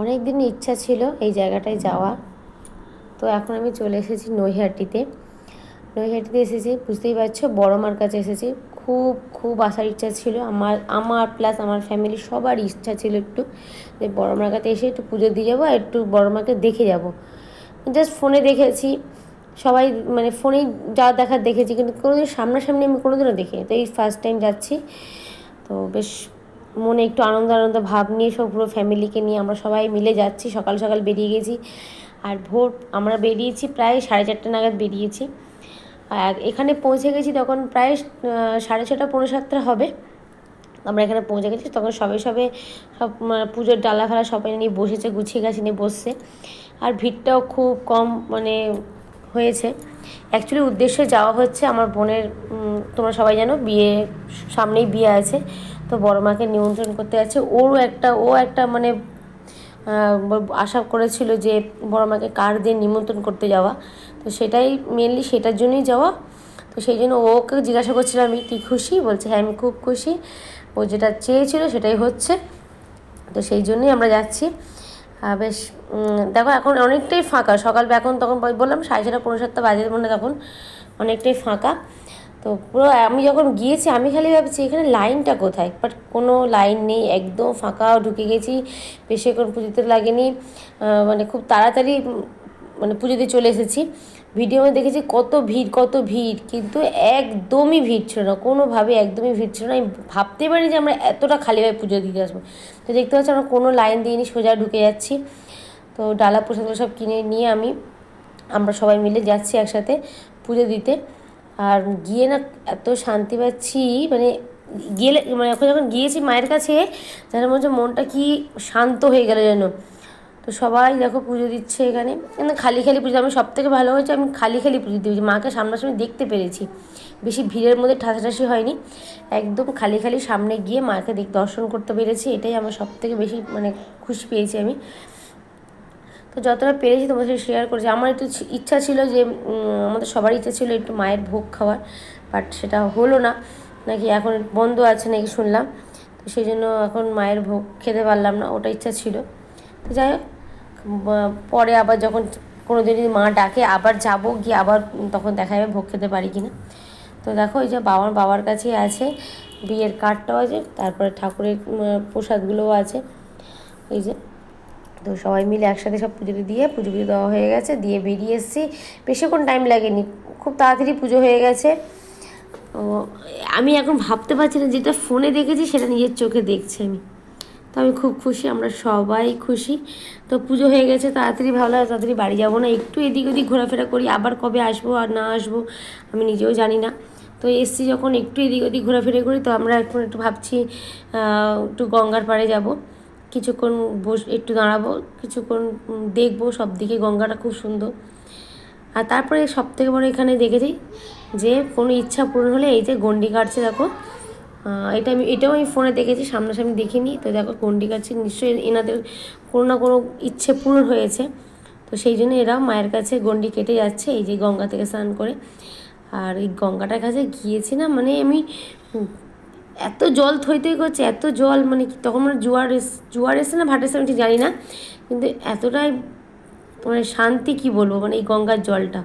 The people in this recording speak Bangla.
অনেক দিন ইচ্ছা ছিল এই জায়গাটায় যাওয়া। তো এখন আমি চলে এসেছি নৈহাটিতে। নৈহাটিতে এসেছি, বুঝতেই পারছ, বড় মার কাছে এসেছি। খুব খুব আসার ইচ্ছা ছিল। আমার আমার প্লাস আমার ফ্যামিলি সবার ইচ্ছা ছিল একটু যে বড় মার কাছে এসে একটু পুজো দিয়ে যাব একটু বড় মাকে দেখে যাব। জাস্ট ফোনে দেখেছি। সবাই মানে ফোনেই যা দেখার দেখেছি, কিন্তু কোনোদিন সামনাসামনি আমি কোনোদিনও দেখিনি। তো এই ফার্স্ট টাইম যাচ্ছি। তো বেশ মনে একটু আনন্দ আনন্দ ভাব নিয়ে সব পুরো ফ্যামিলিকে নিয়ে আমরা সবাই মিলে যাচ্ছি, সকাল সকাল বেরিয়ে গেছি। আর ভোর আমরা বেরিয়েছি প্রায় সাড়ে চারটে নাগাদ বেরিয়েছি। আর এখানে পৌঁছে গেছি তখন প্রায় সাড়ে ছটা পৌনে সাতটা হবে। আমরা এখানে পৌঁছে গেছি তখন সবে সবে সব মানে পুজোর ডালা ফালা সবাই নিয়ে বসেছে, গুছিয়ে গাছি নিয়ে বসছে। আর ভিড়টাও খুব কম মানে হয়েছে। অ্যাকচুয়ালি উদ্দেশ্যে যাওয়া হচ্ছে আমার বোনের তোমরা সবাই জানো, বিয়ে, সামনেই বিয়ে আছে। তো বড় মাকে নিমন্ত্রণ করতে যাচ্ছে। ওরও একটা, ও একটা মানে আশা করেছিল যে বড় মাকে কার দিয়ে নিমন্ত্রণ করতে যাওয়া। তো সেটাই মেনলি সেটার জন্যই যাওয়া। তো সেই জন্য ওকে জিজ্ঞাসা করছিলাম আমি তুই খুশি? বলছে হ্যাঁ আমি খুব খুশি। ও যেটা চেয়েছিল সেটাই হচ্ছে। তো সেই জন্যই আমরা যাচ্ছি। বেশ দেখো এখন অনেকটাই ফাঁকা। সকাল, এখন তখন বললাম সাড়ে ছটা পনেরো সাতটা বাজে মানে তখন। অনেকটাই ফাঁকা। তো পুরো আমি যখন গিয়েছি, আমি খালি ভাবছি এখানে লাইনটা কোথায়? বাট কোনো লাইন নেই, একদম ফাঁকা ঢুকে গেছি। বেশিক্ষণ পুজোতে লাগেনি। মানে খুব তাড়াতাড়ি মানে পুজো দিয়ে চলে এসেছি। ভিডিও দেখেছি কত ভিড় কত ভিড়। কিন্তু একদমই ভিড় ছিল না, কোনোভাবে একদমই ভিড় ছিল না। আমি ভাবতে পারি যে আমরা এতটা খালিভাবে পুজো দিতে আসব। তো দেখতে পাচ্ছি আমরা কোনো লাইন দিইনি, সোজা ঢুকে যাচ্ছি। তো ডালা প্রসাদ সব কিনে নিয়ে আমি, আমরা সবাই মিলে যাচ্ছি একসাথে পুজো দিতে। আর গিয়ে না এত শান্তি পাচ্ছি মানে গেলে মানে এখন যখন গিয়েছি মায়ের কাছে যেন মনে হচ্ছে মনটা কি শান্ত হয়ে গেল যেন। তো সবাই দেখো পুজো দিচ্ছে এখানে। কিন্তু খালি খালি পুজো, আমি সব থেকে ভালো হয়েছে, আমি খালি খালি পুজো দিতে দিয়েছি, মাকে সামনাসামনি দেখতে পেরেছি। বেশি ভিড়ের মধ্যে ঠাসাঠাসি হয়নি। একদম খালি খালি সামনে গিয়ে মাকে দর্শন করতে পেরেছি, এটাই আমার সব থেকে বেশি মানে খুশি পেয়েছি আমি। তো যতটা পেরেছি তোমার সাথে শেয়ার করেছি। আমার একটু ইচ্ছা ছিল যে আমাদের সবার ইচ্ছা ছিল একটু মায়ের ভোগ খাওয়ার বাট সেটা হলো না। নাকি এখন বন্ধ আছে নাকি শুনলাম। তো সেই জন্য এখন মায়ের ভোগ খেতে পারলাম না, ওটা ইচ্ছা ছিল। তো যাই হোক পরে আবার যখন কোনো দিন যদি মা ডাকে, আবার যাব গিয়ে আবার তখন দেখা যাবে ভোগ খেতে পারি কি না তো দেখো ওই যে বাবার বাবার কাছেই আছে, বিয়ের কার্ডটাও আছে, তারপরে ঠাকুরের প্রসাদগুলোও আছে। এই যে তো সবাই মিলে একসাথে সব পুজো দিয়ে পুজো পুজো দেওয়া হয়ে গেছে, দিয়ে বেরিয়ে এসেছি। বেশিক্ষণ টাইম লাগেনি, খুব তাড়াতাড়ি পুজো হয়ে গেছে। আমি এখন ভাবতে পারছি না, যেটা ফোনে দেখেছি সেটা নিজের চোখে দেখছি আমি। তো আমি খুব খুশি, আমরা সবাই খুশি। তো পুজো হয়ে গেছে, তাড়াতাড়ি ভালো হয়, তাড়াতাড়ি বাড়ি যাব না। একটু এদিক ওদিক ঘোরাফেরা করি, আবার কবে আসব আর না আসব, আমি নিজেও জানি না। তো এসছি যখন একটু এদিক ওদিক ঘোরাফেরা করি, তো আমরা এখন একটু ভাবছি একটু গঙ্গার পাড়ে যাব। কিছুক্ষণ বস, একটু দাঁড়াবো, কিছুক্ষণ দেখব, সব দিকে গঙ্গাটা খুব সুন্দর। আর তারপরে সব থেকে বড় এখানে দেখেছি যে কোনো ইচ্ছা পূরণ হলে এই যে গন্ডি কাটছে দেখো এটা আমি, এটাও আমি ফোনে দেখেছি, সামনাসামনি দেখিনি। তো দেখো গন্ডি কাটছে নিশ্চয়ই এনাদের কোনো না কোনো ইচ্ছে পূরণ হয়েছে। তো সেই জন্য এরা মায়ের কাছে গন্ডি কেটে যাচ্ছে এই যে গঙ্গা থেকে স্নান করে। আর এই গঙ্গাটার কাছে গিয়েছি না মানে আমি এত জল থই থই করছে এত জল মানে কি, তখন মানে জোয়ার এস, জোয়ার এসে না, ভাট এসে আমি ঠিক জানি না, কিন্তু এতটাই মানে শান্তি কি বলব মানে এই গঙ্গার জলটা।